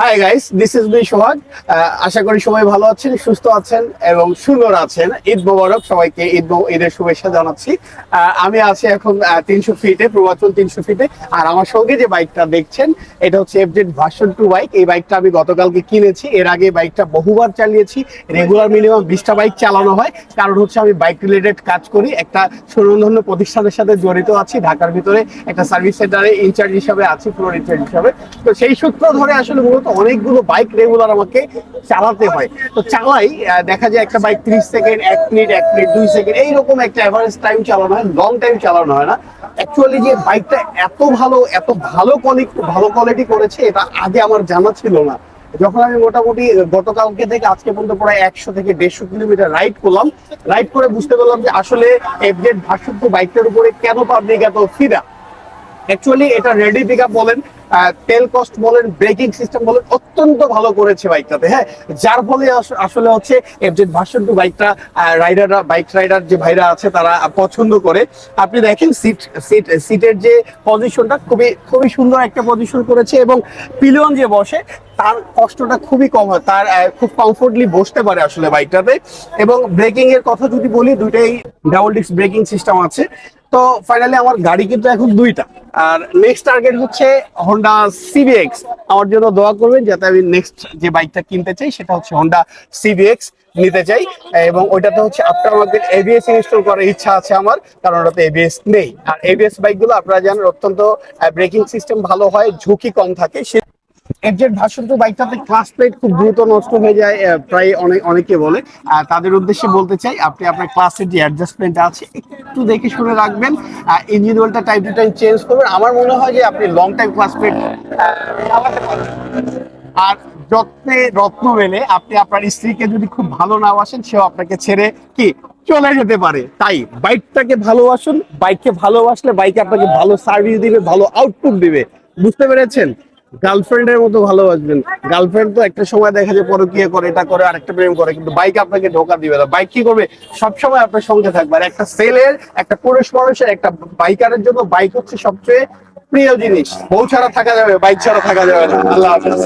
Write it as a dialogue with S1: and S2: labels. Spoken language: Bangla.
S1: Hi guys this is me Sohag আশা করি সবাই ভালো আছেন, সুস্থ আছেন এবং সুন্দর আছেন। ঈদ মোবারক সবাইকে, ঈদ ঈদের শুভেচ্ছা জানাচ্ছি। আমি আছি এখন তিনশো ফিটে পূর্বাচল তিনশো ফিটে আর আমার সঙ্গে যে বাইকটা দেখছেন, এটা হচ্ছে এফজেড ভার্সন টু বাইক এই বাইকটা আমি গতকালকে কিনেছি। এর আগে বাইকটা বহুবার চালিয়েছি। রেগুলার মিনিমাম বিশটা বাইক চালানো হয়। কারণ হচ্ছে আমি বাইক রিলেটেড কাজ করি। একটা সুরন্ধন্য প্রতিষ্ঠানের সাথে জড়িত আছি। ঢাকার ভিতরে একটা সার্ভিস সেন্টারে ইনচার্জ হিসাবে আছি ফ্লোর ইনচার্জ হিসাবে। তো সেই সূত্র ধরে আসলে মূলত অনেকগুলো বাইক রেগুলার আমাকে চালাতে হয়। তো চালাই দেখা যায় একটা বাইক ত্রিশ সেকেন্ড এক মিনিট এক মিনিট দুই সেকেন্ড এইরকম একটা অ্যাভারেজ টাইম চালানো হয় লং টাইম চালানো হয় না। অ্যাকচুয়ালি যে বাইকটা এত ভালো এত ভালো কোয়ালিটি ভালো কোয়ালিটি করেছে, এটা আগে আমার জানা ছিল না। যখন আমি মোটামুটি গতকালকে থেকে আজকে পর্যন্ত প্রায় একশো থেকে দেড়শো কিলোমিটার রাইড করলাম। রাইড করে বুঝতে পারলাম যে আসলে এফজেড ভার্সন বাইকটার উপরে কেন পাবলিক এত ফিদা। অ্যাকচুয়ালি এটা রেডি পিক বলেন তেল কস্ট বলেন ব্রেকিং সিস্টেম বলেন, অত্যন্ত ভালো করেছে বাইকটাতে হ্যাঁ? যার ফলে আসলে হচ্ছে এফজেড ভার্সন টু বাইকটা রাইডাররা বাইক রাইডার যে ভাইরা আছে, তারা পছন্দ করে। আপনি দেখেন সিট সিট সিটের যে পজিশনটা খুবই খুবই সুন্দর একটা পজিশন করেছে এবং পিলিয়ন যে বসে, তার কষ্টটা খুবই কম হয়, তার খুব কমফোর্টলি বসতে পারে আসলে বাইকটাতে। এবং ব্রেকিং এর কথা যদি বলি, দুইটাই ডাবল ডিস্ক ব্রেকিং সিস্টেম আছে। তো ফাইনালি আমার গাড়ি কিন্তু এখন দুইটা। আর নেক্সট টার্গেট হচ্ছে হন্ডা সিবিএক্স আমার জন্য দোয়া করবেন যাতে আমি নেক্সট যে বাইকটা কিনতে চাই, সেটা হচ্ছে হোন্ডা সিবিএক্স নিতে চাই। এবং ওইটাতে হচ্ছে আফটার মার্কেট এবিএস ইনস্টল করার ইচ্ছা আছে আমার, কারণ ওটাতে এবিএস নেই। আর এবিএস বাইকগুলো আপনারা জানেন, অত্যন্ত ব্রেকিং সিস্টেম ভালো হয়, ঝুঁকি কম থাকে, সে এফজেড ভার্সন টু বাইকটাতে ক্লাস প্লেট খুব দ্রুত নষ্ট হয়ে যায় প্রায় অনেক, অনেকে বলে। আর তাদের উদ্দেশ্যে বলতে চাই, আপনি আপনার ক্লাসের যে অ্যাডজাস্টমেন্ট আছে, একটু দেখে শুনে রাখবেন। ইঞ্জিন অয়েলটা টাইম টু টাইম চেঞ্জ করবেন। আমার মনে হয় যে আপনি লং টাইম ক্লাস প্লেট আর যত্নে রত্ন মেলে, আপনি আপনার স্ত্রীকে যদি খুব ভালো না বাসেন সেও আপনাকে ছেড়ে কি চলে যেতে পারে। তাই বাইকটাকে ভালোবাসুন, বাইককে ভালোবাসলে বাইকে আপনাকে ভালো সার্ভিস দিবে, ভালো আউটপুট দিবে। বুঝতে পেরেছেন? গার্লফ্রেন্ডের মতো ভালোবাসবেন। গার্লফ্রেন্ড তো একটা সময় দেখা যায় পরে পরকিয়া করে, এটা করে, আরেকটা প্রেম করে, কিন্তু বাইক আপনাকে ধোকা দিবে না। বাইক কি করবে? সবসময় আপনার সঙ্গে থাকবে। আর একটা সেলের একটা পুরুষ মানুষের, একটা বাইকারের জন্য বাইক হচ্ছে সবচেয়ে প্রিয় জিনিস। বউ ছাড়া থাকা যাবে বাইক ছাড়া থাকা যাবে না। আল্লাহ হাফেজ।